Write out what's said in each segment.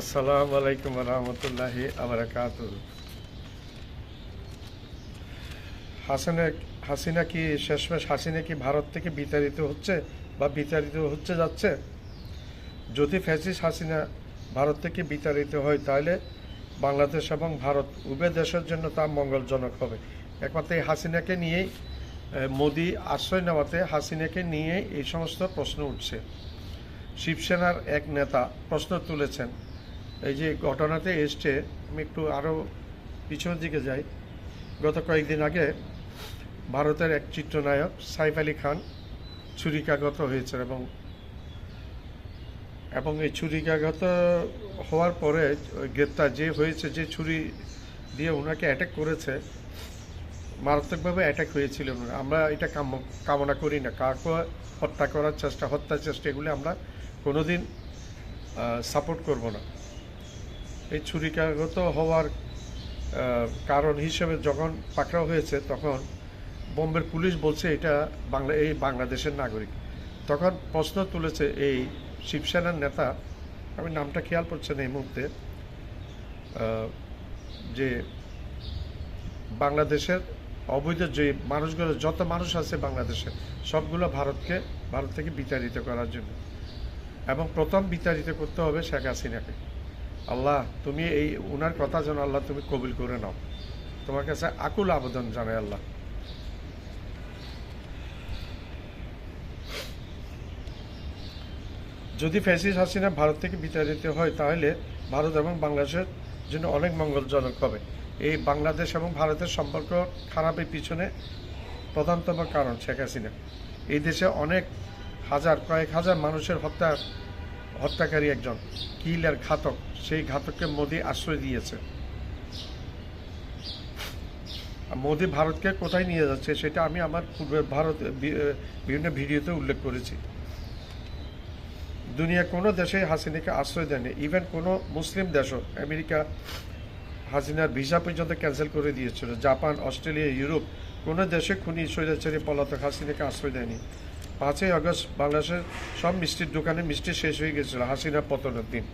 আসসালামু আলাইকুম রহমতুল্লাহি আবরাকাত হাসিনা হাসিনা কি শেষমেশ হাসিনা কি ভারত থেকে বিতাড়িত হচ্ছে বা বিতাড়িত হচ্ছে যাচ্ছে? যদি ফ্যাসিস হাসিনা ভারত থেকে বিতাড়িত হয়, তাহলে বাংলাদেশ এবং ভারত উভয় দেশের জন্য তা মঙ্গলজনক হবে। একমাত্র এই হাসিনাকে নিয়েই মোদি আশ্রয় নেওয়াতে হাসিনাকে নিয়ে এই সমস্ত প্রশ্ন উঠছে। শিবসেনার এক নেতা প্রশ্ন তুলেছেন এই যে ঘটনাতে এসছে, আমি একটু আরও পিছনের দিকে যাই। গত কয়েকদিন আগে ভারতের এক চিত্রনায়ক সাইফ আলী খান ছুরিকাগত হয়েছেন এবং এবং এই ছুরিকাগত হওয়ার পরে গ্রেপ্তার যে হয়েছে, যে ছুরি দিয়ে ওনাকে অ্যাটাক করেছে, মারাত্মকভাবে অ্যাটাক হয়েছিল আমরা এটা কাম- কামনা করি না। কাকে হত্যা করার চেষ্টা, হত্যার চেষ্টা এগুলি আমরা কোনোদিন সাপোর্ট করব না। এই ছুরিকাগত হওয়ার কারণ হিসেবে যখন পাকড়াও হয়েছে তখন বোম্বের পুলিশ বলছে এটা বাংলা, এই বাংলাদেশের নাগরিক। তখন প্রশ্ন তুলেছে এই শিবসেনার নেতা, আমি নামটা খেয়াল পড়ছে না এই মুহূর্তে যে বাংলাদেশের অবৈধ যে মানুষগুলো, যত মানুষ আছে বাংলাদেশে, সবগুলো ভারতকে, ভারত থেকে বিতাড়িত করার জন্য। এবং প্রথম বিতাড়িত করতে হবে শেখ হাসিনাকে। আল্লাহ, তুমি এই উনার কথা যেন আল্লাহ তুমি কবিল করে নাও। তোমার কাছে আকুল আবেদন জানাই আল্লাহ। যদি ফ্যাসিস হাসিনা ভারত থেকে বিতাড়িত হয়, তাহলে ভারত এবং বাংলাদেশের জন্য অনেক মঙ্গলজনক হবে। এই বাংলাদেশ এবং ভারতের সম্পর্ক খারাপের পিছনে প্রধানতম কারণ শেখ হাসিনা। এই দেশে অনেক হাজার, কয়েক হাজার মানুষের হত্যা হত্যাকারী একজন কিলার ঘাতক। সেই ঘাতককে মোদি আশ্রয় দিয়েছে। মোদি ভারতকে কোথায় নিয়ে যাচ্ছে সেটা আমি আমার পূর্বের ভারত বিভিন্ন ভিডিওতে উল্লেখ করেছি। দুনিয়া কোনো দেশে হাসিনাকে আশ্রয় দেয়নি। ইভেন কোনো মুসলিম দেশও আমেরিকা হাসিনার ভিসা পর্যন্ত ক্যান্সেল করে দিয়েছিল। জাপান, অস্ট্রেলিয়া, ইউরোপ কোনো দেশে খুনি, স্বৈরাচারী পলাতক হাসিনাকে আশ্রয় দেয়নি। পাঁচই আগস্ট বাংলাদেশের সব মিষ্টির দোকানে মিষ্টি শেষ হয়ে গেছিল, হাসিনা পতনের দিন।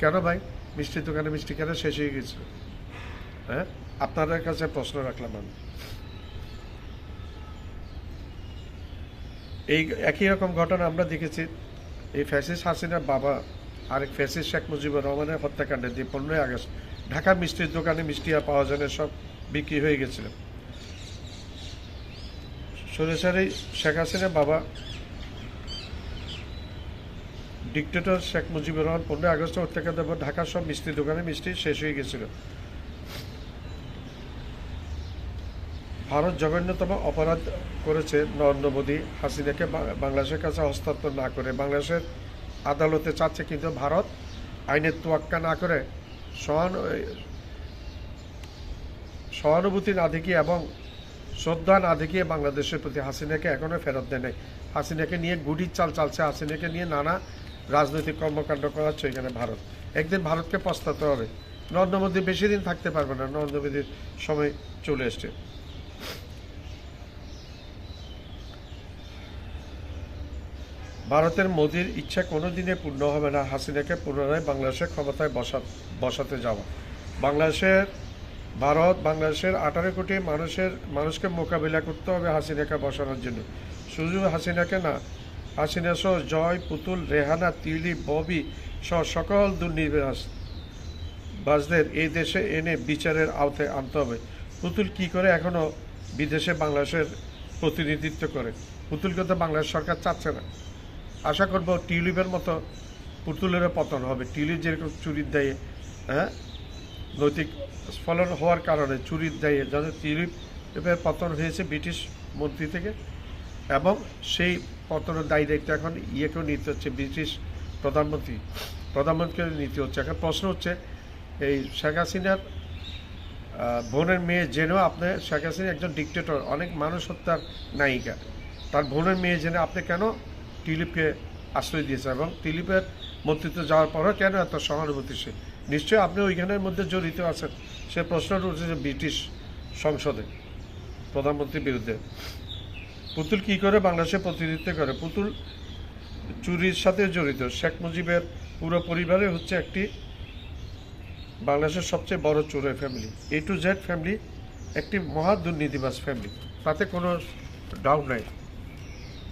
কেন ভাই? মিষ্টির দোকানে মিষ্টি কেন শেষ হয়ে গেছিল? হ্যাঁ? আপনাদের কাছে প্রশ্ন রাখলাম আমি। এই একই রকম ঘটনা আমরা দেখেছি। এই ফ্যাসিস হাসিনার বাবা আরেক ফ্যাসিস শেখ মুজিবুর রহমানের হত্যাকাণ্ডের দিয়ে পনেরোই আগস্ট ঢাকা মিষ্টির দোকানে মিষ্টি আর পাওয়া যায় সব বিক্রি হয়ে গেছিল। সরেসারি শেখ হাসিনার বাবা ডিক্টেটর শেখ মুজিবুর রহমান পনেরোই আগস্ট হত্যাকাণ্ডের পর ঢাকার সব মিষ্টির দোকানে মিষ্টি শেষ হয়ে গেছিল। ভারত জঘন্যতম অপরাধ করেছে নরেন্দ্র মোদী। হাসিনাকে বাংলাদেশের কাছে হস্তান্তর না করে বাংলাদেশের আদালতে চাচ্ছে কিন্তু ভারত। আইনের তোয়াক্কা না করে সহানু সহানুভূতি না দেখিয়ে এবং শ্রদ্ধা না দেখিয়ে বাংলাদেশের প্রতি হাসিনাকে এখনও ফেরত দেয় নাই। হাসিনাকে নিয়ে গুটির চাল চালছে, হাসিনাকে নিয়ে নানা রাজনৈতিক কর্মকাণ্ড করাচ্ছে এখানে ভারত। একদিন ভারতকে পস্তাতে হবে। নরেন্দ্র মোদী বেশি দিন থাকতে পারবে না নরেন্দ্র মোদীর সময় চলে এসছে। ভারতের মোদির ইচ্ছা কোনো দিনে পূর্ণ হবে না, হাসিনাকে পুনরায় বাংলাদেশের ক্ষমতায় বসা, বসাতে যাওয়া। বাংলাদেশের ভারত, বাংলাদেশের আঠারো কোটি মানুষের, মানুষকে মোকাবিলা করতে হবে হাসিনাকে বসানোর জন্য। শুধু হাসিনাকে না, হাসিনা সহ জয়, পুতুল, রেহানা, তিলি, ববি সহ সকল দুর্নিবাস বাসদের এই দেশে এনে বিচারের আওতায় আনতে হবে। পুতুল কি করে এখনও বিদেশে বাংলাদেশের প্রতিনিধিত্ব করে? পুতুলকে তো বাংলাদেশ সরকার চাচ্ছে না। আশা করব টিউলিপের মতো পুতুলেরও পতন হবে। টিউলিপ যেরকম চুরির দায়ে হ্যাঁ? নৈতিক স্ফলন হওয়ার কারণে চুরির দায়ে যাদের টিউলিপের পতন হয়েছে ব্রিটিশ মন্ত্রী থেকে, এবং সেই পতনের দায়ী দায়িত্ব এখন ইয়েকেও নিতে হচ্ছে ব্রিটিশ প্রধানমন্ত্রী। প্রধানমন্ত্রীকে নিতে হচ্ছে। এখন প্রশ্ন হচ্ছে, এই শেখ হাসিনার বোনের মেয়ে জেনেও আপনি, শেখ হাসিনা একজন ডিকটেটর অনেক মানুষ হত্যার নায়িকা। তার বোনের মেয়ে জেনে আপনি কেন টিলিপকে আশ্রয় দিয়েছেন? এবং টিলিপের মন্ত্রিত্ব যাওয়ার পরও কেন এত সহানুভূতিশীল? নিশ্চয়ই আপনি ওইখানের মধ্যে জড়িত আছেন। সে প্রশ্নটা উঠেছে ব্রিটিশ সংসদে, প্রধানমন্ত্রীর বিরুদ্ধে। পুতুল কি করে বাংলাদেশে প্রতিনিধিত্ব করে? পুতুল চুরির সাথে জড়িত। শেখ মুজিবের পুরো পরিবারে হচ্ছে একটি বাংলাদেশের সবচেয়ে বড় চোরের family A to Z family একটি মহা দুর্নীতিবাজ ফ্যামিলি তাতে কোনো ডাউট নাই।